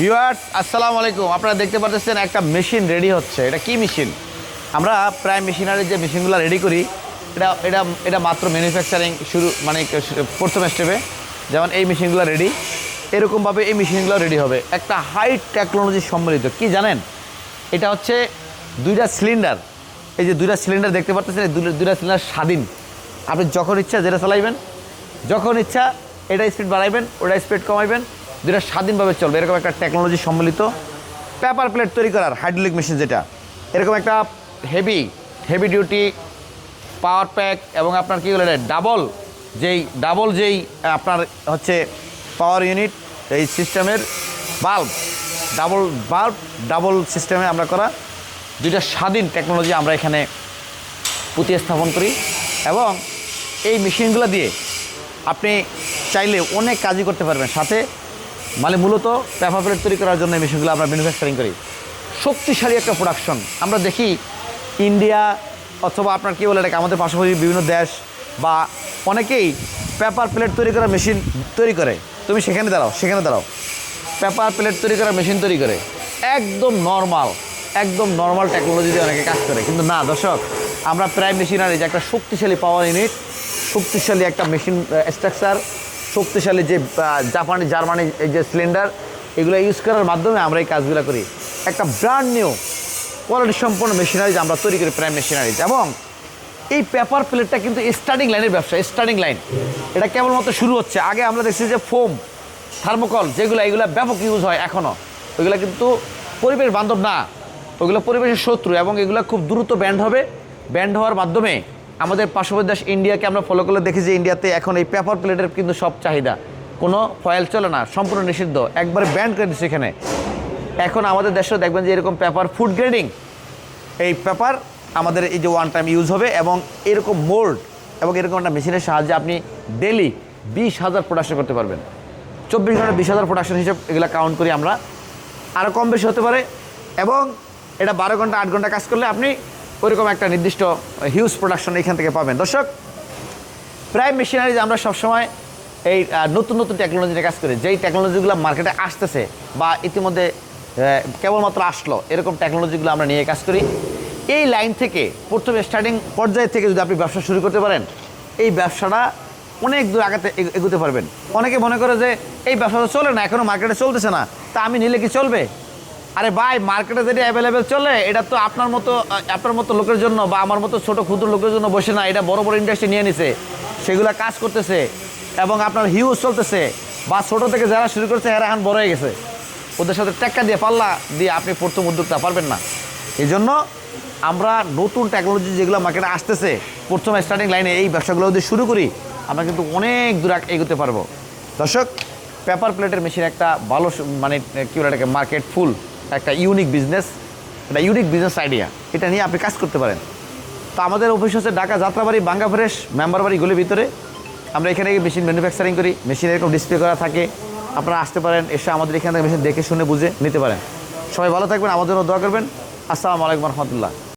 Viewers, আসসালামু আলাইকুম। আপনারা দেখতে পাচ্ছেন একটা মেশিন রেডি হচ্ছে। এটা কি মেশিন? আমরা প্রায় মেশিনারির যে মেশিনগুলো রেডি করি, এটা এটা এটা মাত্র ম্যানুফ্যাকচারিং শুরু মানে প্রথম স্টেপে যেমন এই মেশিনগুলো রেডি। এরকমভাবে এই মেশিনগুলো রেডি হবে। একটা হাই টেকনোলজি সম্মিলিত কি জানেন? এটা হচ্ছে দুইটা সিলিন্ডার এই যে দুইটা সিলিন্ডার দেখতে পাচ্ছেন দুইটা সিলিন্ডার স্বাধীন। আপনি যখন ইচ্ছা যেটা চালাইবেন, যখন ইচ্ছা এটা স্পিড বাড়াইবেন, ওটা স্পিড কমাইবেন। দুটা স্বাধীনভাবে চলবে। এরকম একটা টেকনোলজি সম্মিলিত পেপার প্লেট তৈরি করার হাইড্রোলিক মেশিন যেটা। এরকম একটা heavy heavy duty power pack এবং আপনার কী বলে ডাবল যেই ডাবল যেই আপনার হচ্ছে পাওয়ার ইউনিট এই সিস্টেমের বাল্ব ডাবল বাল্ব ডাবল সিস্টেমে আমরা করা দুইটা স্বাধীন টেকনোলজি আমরা এখানে প্রতিস্থাপন করি। এবং এই মেশিনগুলো দিয়ে আপনি চাইলে অনেক কাজই করতে পারবেন। সাথে মানে মূলত পেপার প্লেট তৈরি করার জন্য এই মেশিনগুলো আমরা ম্যানুফ্যাকচারিং করি। শক্তিশালী একটা প্রোডাকশন আমরা দেখি ইন্ডিয়া অথবা আপনার কী বলে এটাকে, আমাদের পাশাপাশি বিভিন্ন দেশ বা অনেকেই পেপার প্লেট তৈরি করার মেশিন তৈরি করে। তুমি সেখানে দাঁড়াও সেখানে দাঁড়াও। পেপার প্লেট তৈরি করার মেশিন তৈরি করে। একদম নর্মাল একদম নর্মাল টেকনোলজি দিয়ে অনেকে কাজ করে। কিন্তু না, দর্শক, আমরা প্রায় মেশিনারি যে একটা শক্তিশালী পাওয়ার ইউনিট শক্তিশালী একটা মেশিন স্ট্রাকচার শক্তিশালী যে জাপানি, জার্মানি এই যে সিলিন্ডার এগুলো ইউজ করার মাধ্যমে আমরা এই কাজগুলো করি। একটা ব্র্যান্ড নিউ কোয়ালিটি সম্পন্ন মেশিনারিজ আমরা তৈরি করি প্রাইম মেশিনারিজ এবং এই পেপার প্লেটটা কিন্তু স্টার্টিং লাইনের ব্যবসা স্টার্টিং লাইন এটা কেবলমাত্র শুরু হচ্ছে। আগে আমরা দেখছি যে ফোম থার্মোকল যেগুলো, এগুলো ব্যাপক ইউজ হয় এখনও ওইগুলো কিন্তু পরিবেশ বান্ধব না। ওইগুলো পরিবেশের শত্রু এবং এগুলো খুব দ্রুত ব্যান্ড হবে। ব্যান্ড হওয়ার মাধ্যমে আমাদের পার্শ্ববর্তী দেশ ইন্ডিয়াকে আমরা ফলো করলে দেখি যে ইন্ডিয়াতে এখন এই পেপার প্লেটের কিন্তু সব চাহিদা। কোনো ফয়েল চলে না, সম্পূর্ণ নিষিদ্ধ। একবারে ব্যান্ড করে দিচ্ছে এখানে। এখন আমাদের দেশেও দেখবেন যে এরকম পেপার ফুড গ্রেডিং এই পেপার আমাদের এই যে ওয়ান টাইম ইউজ হবে এবং এরকম মোল্ড এবং এরকম একটা মেশিনের সাহায্যে আপনি ডেলি বিশ হাজার প্রোডাকশন করতে পারবেন। চব্বিশ ঘণ্টা বিশ হাজার প্রোডাকশন হিসেবে এগুলো কাউন্ট করি আমরা। আরও কম বেশি হতে পারে এবং এটা বারো ঘণ্টা, আট ঘণ্টা কাজ করলে আপনি ওইরকম একটা নির্দিষ্ট হিউজ প্রোডাকশন এখান থেকে পাবেন। দর্শক প্রায় মেশিনারিজ আমরা সবসময় এই নতুন নতুন টেকনোলজি নিয়ে কাজ করি, যেই টেকনোলজিগুলো মার্কেটে আসতেছে বা ইতিমধ্যে কেবলমাত্র আসলো, এরকম টেকনোলজিগুলো আমরা নিয়ে কাজ করি। এই লাইন থেকে প্রথমে স্টার্টিং পর্যায় থেকে যদি আপনি ব্যবসা শুরু করতে পারেন, এই ব্যবসাটা অনেক দূর আগাতে এগ- এগোতে পারবেন। অনেকে মনে করে যে, এই ব্যবসাটা চলে না এখনও মার্কেটে চলতেছে না, তা আমি নিলে কি চলবে? আরে ভাই মার্কেটে যেটা অ্যাভেলেবেল চলে, এটা তো আপনার মতো আপনার মতো লোকের জন্য বা আমার মতো ছোট ক্ষুদ্র লোকের জন্য বসে না, এটা বড় বড় ইন্ডাস্ট্রি নিয়ে নিছে। সেগুলো কাজ করতেছে এবং আপনার হিউজ চলতেছে। বা ছোট থেকে যারা শুরু করছে, এরা এখন বড় হয়ে গেছে। ওদের সাথে টেক্কা দিয়ে, পাল্লা দিয়ে আপনি প্রথম উদ্যোক্তা পারবেন না। এই জন্য আমরা নতুন টেকনোলজি যেগুলো মার্কেটে আসতেছে, প্রথম স্টার্টিং লাইনে এই ব্যবসাগুলো যদি শুরু করি, আমরা কিন্তু অনেক দূর এগোতে পারব। দর্শক পেপার প্লেটের মেশিন একটা ভালো মানে কী বলে এটাকে মার্কেট ফুল একটা ইউনিক বিজনেস একটা ইউনিক বিজনেস আইডিয়া এটা নিয়ে আপনি কাজ করতে পারেন। তো আমাদের অফিস হচ্ছে ঢাকা যাত্রাবাড়ি, বাঙ্গা ফ্রেশ মেম্বার বাড়ি গলির ভিতরে। আমরা এখানে মেশিন ম্যানুফ্যাকচারিং করি মেশিন এরকম ডিসপ্লে করা থাকে। আপনারা আসতে পারেন, এসে আমাদের এখান থেকে মেশিন দেখে শুনে বুঝে নিতে পারেন। সবাই ভালো থাকবেন আমাদেরও দোয়া করবেন। আসসালামু আলাইকুম রহমতুল্লাহ।